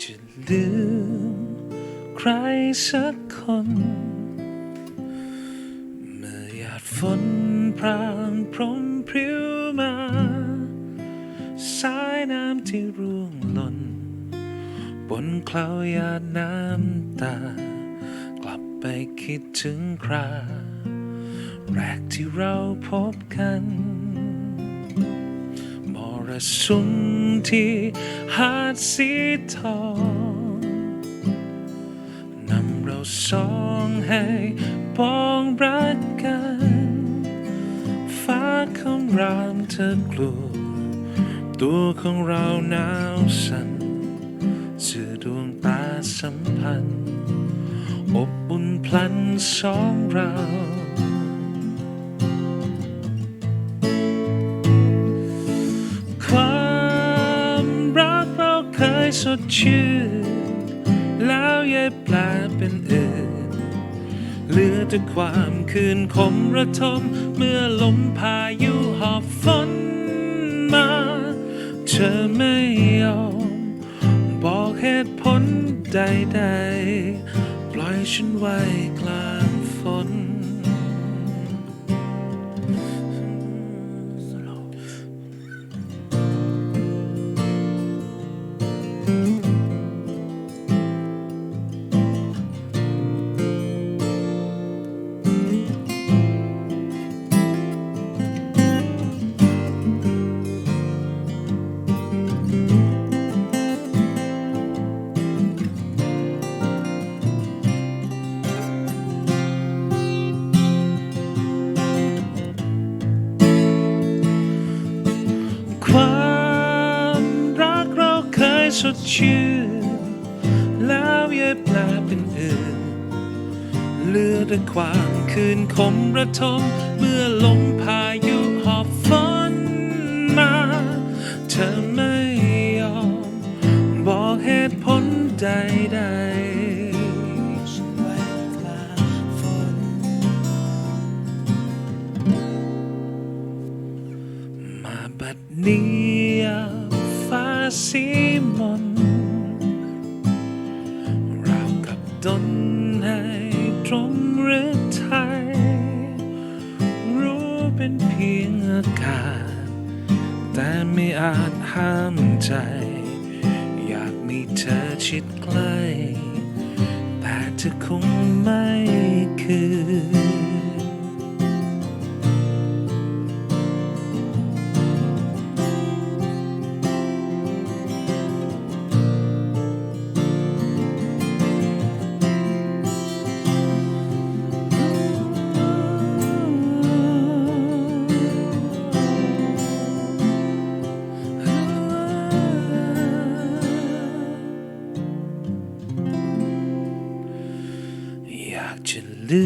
จะลืมใครสักคน เมื่อหยาดฝนพรางพรมพริ้วมา สายน้ำที่ร่วงหล่น บนเคลาหยาดน้ำตา กลับไปคิดถึงครา แรกที่เราพบกัน มรสุมที่หาดสีทองนำเราสองให้ปองรักกัน ฟ้าของรามเธอกลัว ตัวของเราหนาวสั่นสื่อดวงตาสัมพันธ์ อบอุ่นพลันสองเรา สดชื่น แล้วยายแปลเป็นอื่น เหลือแต่ความคืนคมระทม เมื่อลมพายุหอบฝนมา เธอไม่ยอม บอกเหตุผลใดๆ ปล่อยฉันไว้กลาง สดชื่นแล้วยายแปลเป็นอื่นเหลือแต่ความคืนคมระทม เมื่อลมพายุหอบฝนมา เธอไม่ยอม บอกเหตุผลใดๆฉันไว้กลางฝน มาบัดนี้ยามฟ้าสี มนราวกับดนให้ตรมหรือไทย รู้เป็นเพียงอากาศ แต่ไม่อาจห้ามใจ อยากมีเธอชิดใกล้ แต่เธอคงไม่คือ อยากจะลื